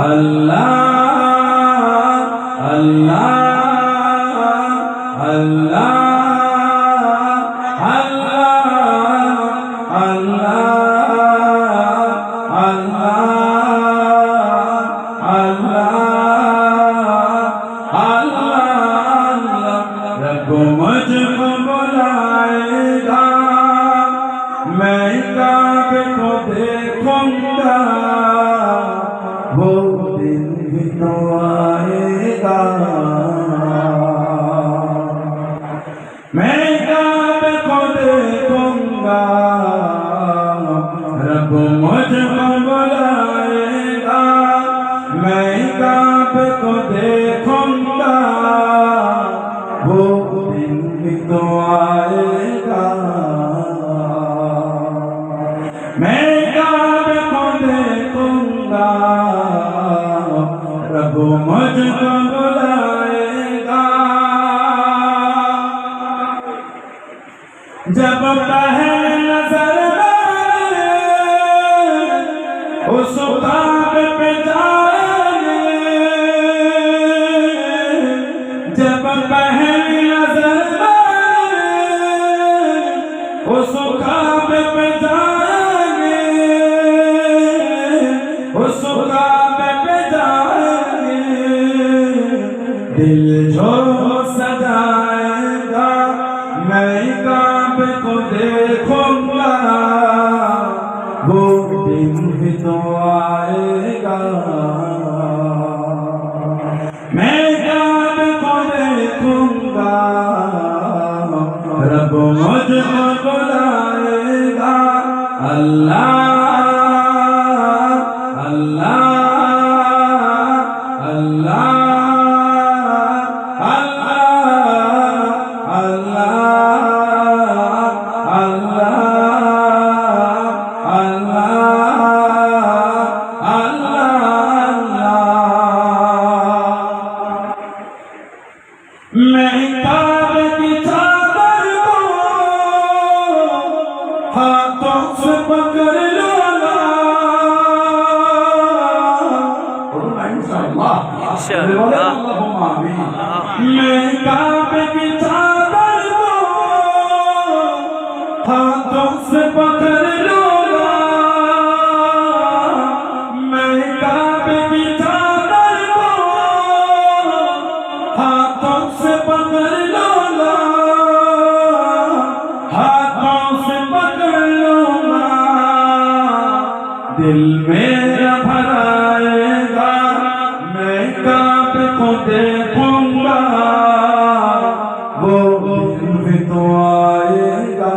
আল্লাহ আল্লাহ वो दिन भी तो आएगा मैं काम को देखूंगा रब मुझको बुलाएगा मैं काम को देखूंगा वो दिन भी तो आएगा मैं काम को देखूंगा जब नजर उस पे जाए जब पहले नजर उस पे जाएंगे उस पे दिल जो सजाएगा मैं का যাবে তোদের খোলা গোবিন ভিতোয়ায়েগা मैं जान को देखूंगा रब मुझको बुलाएगा अल्लाह अल्लाह अल्लाह अल्लाह अल्लाह আল্লাহ दिल मेरा भराएगा मैं काब को तो देखूंगा वो दिन भी तो आएगा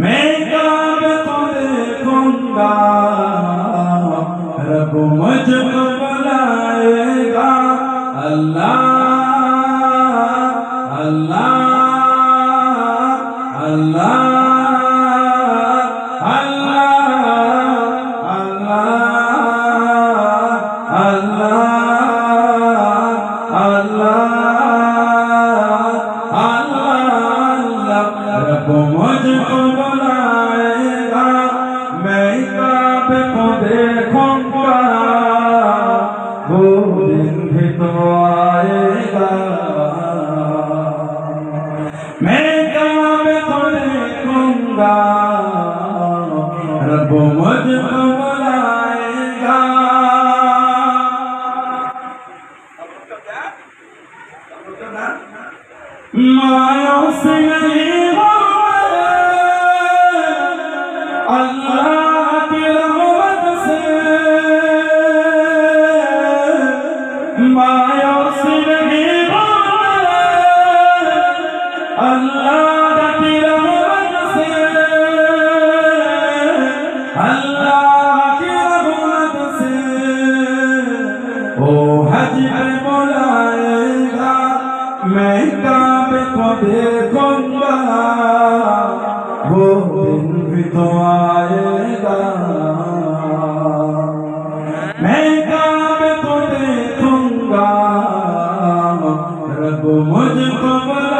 मैं काब को तो देखूंगा रब मुझको बुलाएगा अल्लाह બે કોંગા ગોવિંદિત આયે તા મેં તમા મે કોંગા રબુ મજ કમ લાય ગા અબ કદા અબ કદા માયા સે નહી رب مجھ کو بلا